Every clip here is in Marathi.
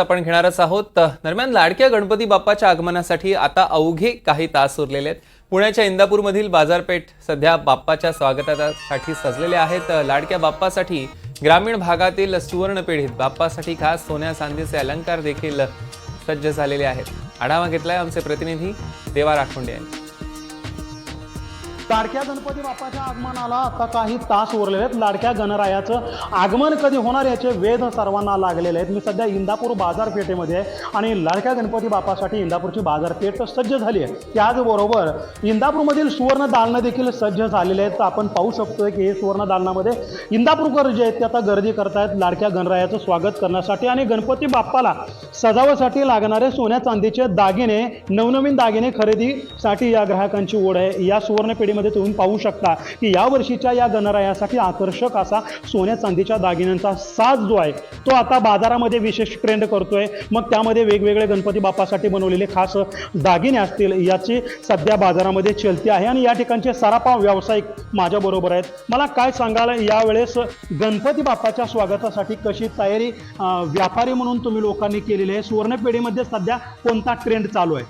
आपण घेणारच आहोत. दरम्यान लाडक्या गणपती बाप्पाच्या आगमनासाठी आता अवघे काही तास उरलेले आहेत. पुण्याच्या इंदापूरमधील बाजारपेठ सध्या बाप्पाच्या स्वागतासाठी सजलेले आहेत. लाडक्या बाप्पासाठी ग्रामीण भागातील सुवर्णपेढीत बाप्पासाठी खास सोन्या चांदीचे अलंकार देखील सज्ज झालेले आहेत. आढावा घेतलाय आमचे प्रतिनिधी देवा राखोंडे यांनी. लाडक्या गणपती बाप्पाच्या आगमनाला आता काही तास उरलेले आहेत लाडक्या गणरायाचं आगमन कधी होणार याचे वेध सर्वांना लागलेले आहेत. मी सध्या इंदापूर बाजारपेठेमध्ये आहे आणि लाडक्या गणपती बाप्पासाठी इंदापूरची बाजारपेठ सज्ज झाली आहे. त्याचबरोबर इंदापूरमधील सुवर्ण दालनं देखील सज्ज झालेले आहेत. तर आपण पाहू शकतोय की हे सुवर्ण दालनामध्ये इंदापूरकर जे आहेत ते आता गर्दी करतायत. लाडक्या गणरायाचं स्वागत करण्यासाठी आणि गणपती बाप्पाला सजावसाठी लागणारे सोन्या चांदीचे दागिने नवनवीन दागिने खरेदीसाठी या ग्राहकांची ओढ आहे. या सुवर्ण पिढीमध्ये तुम्ही पाहू शकता की या वर्षीच्या या गणरायासाठी आकर्षक असा सोन्या चांदीच्या दागिन्यांचा साज जो आहे तो आता बाजारामध्ये विशेष ट्रेंड करतोय. मग त्यामध्ये वेगवेगळे गणपती बाप्पासाठी बनवलेले खास दागिने असतील याची सध्या बाजारामध्ये चलती आहे. आणि या ठिकाणचे सराफा व्यावसायिक माझ्याबरोबर आहेत. मला काय सांगाल यावेळेस गणपती बाप्पाच्या स्वागतासाठी कशी तयारी व्यापारी म्हणून तुम्ही लोकांनी केलेली आहे? सुवर्णपेढीमध्ये सध्या कोणता ट्रेंड चालू आहे?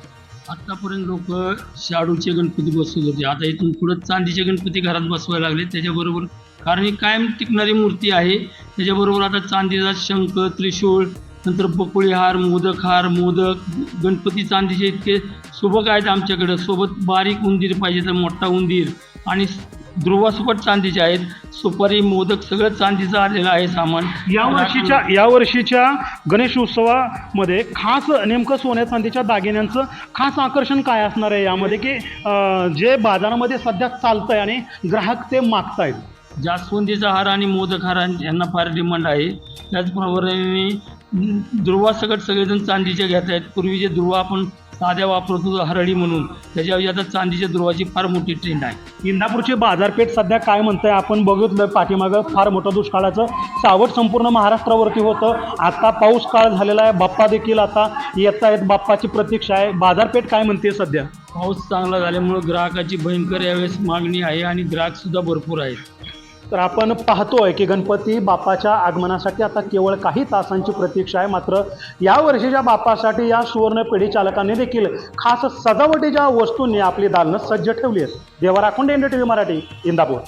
आत्तापर्यंत लोक शाडूचे गणपती बसवत होते. आता इथून पुढं चांदीचे गणपती घरात बसवायला लागले. त्याच्याबरोबर कारण ही कायम टिकणारी मूर्ती आहे. त्याच्याबरोबर आता चांदीचा शंख त्रिशूळ नंतर बकुळी हार मोदक हार मोदक गणपती चांदीचे इतके सुबक आहेत आमच्याकडं. सोबत बारीक उंदीर पाहिजे तर मोठा उंदीर आणि ध्रुवासुपट चांदीचे आहेत. सुपारी मोदक सगळं चांदीचं आलेलं आहे सामान. या वर्षीच्या या वर्षीच्या गणेश उत्सवामध्ये खास नेमकं सोन्या चांदीच्या दागिन्यांचं खास आकर्षण काय असणार आहे यामध्ये की अं, जे बाजारामध्ये सध्या चालतंय आणि ग्राहक ते मागतायत? जास्वंदीचा हार आणि मोदक हार यांना फार डिमांड आहे. त्याचप्रमाणे दुर्वा सगट सगळेजण चांदीचे घेत आहेत पूर्वी जे दुर्वा आपण साध्या वापरत हरळी म्हणून. त्याच्याऐवजी आता चांदीच्या दुर्वाची फार मोठी ट्रेंड आहे. इंदापूरची बाजारपेठ सध्या काय म्हणतंय आपण बघितलं पाठीमागं फार मोठं दुष्काळाचं. सावट संपूर्ण महाराष्ट्रावरती होतं. आता पाऊस काळ झालेला आहे. बाप्पा देखील आता येत आहेत. बाप्पाची प्रतीक्षा आहे. बाजारपेठ काय म्हणते सध्या? पाऊस चांगला झाल्यामुळं ग्राहकाची भयंकर यावेळेस मागणी आहे आणि ग्राहकसुद्धा भरपूर आहेत. तर आपण पाहतोय की गणपती बापाच्या आगमनासाठी आता केवळ काही तासांची प्रतीक्षा आहे. मात्र या वर्षीच्या बापासाठी या सुवर्ण पेढी चालकांनी देखील खास सजावटीच्या वस्तूंनी आपली दालनं सज्ज ठेवली आहेत. Deva Rakhonde N T V Marathi Indapur.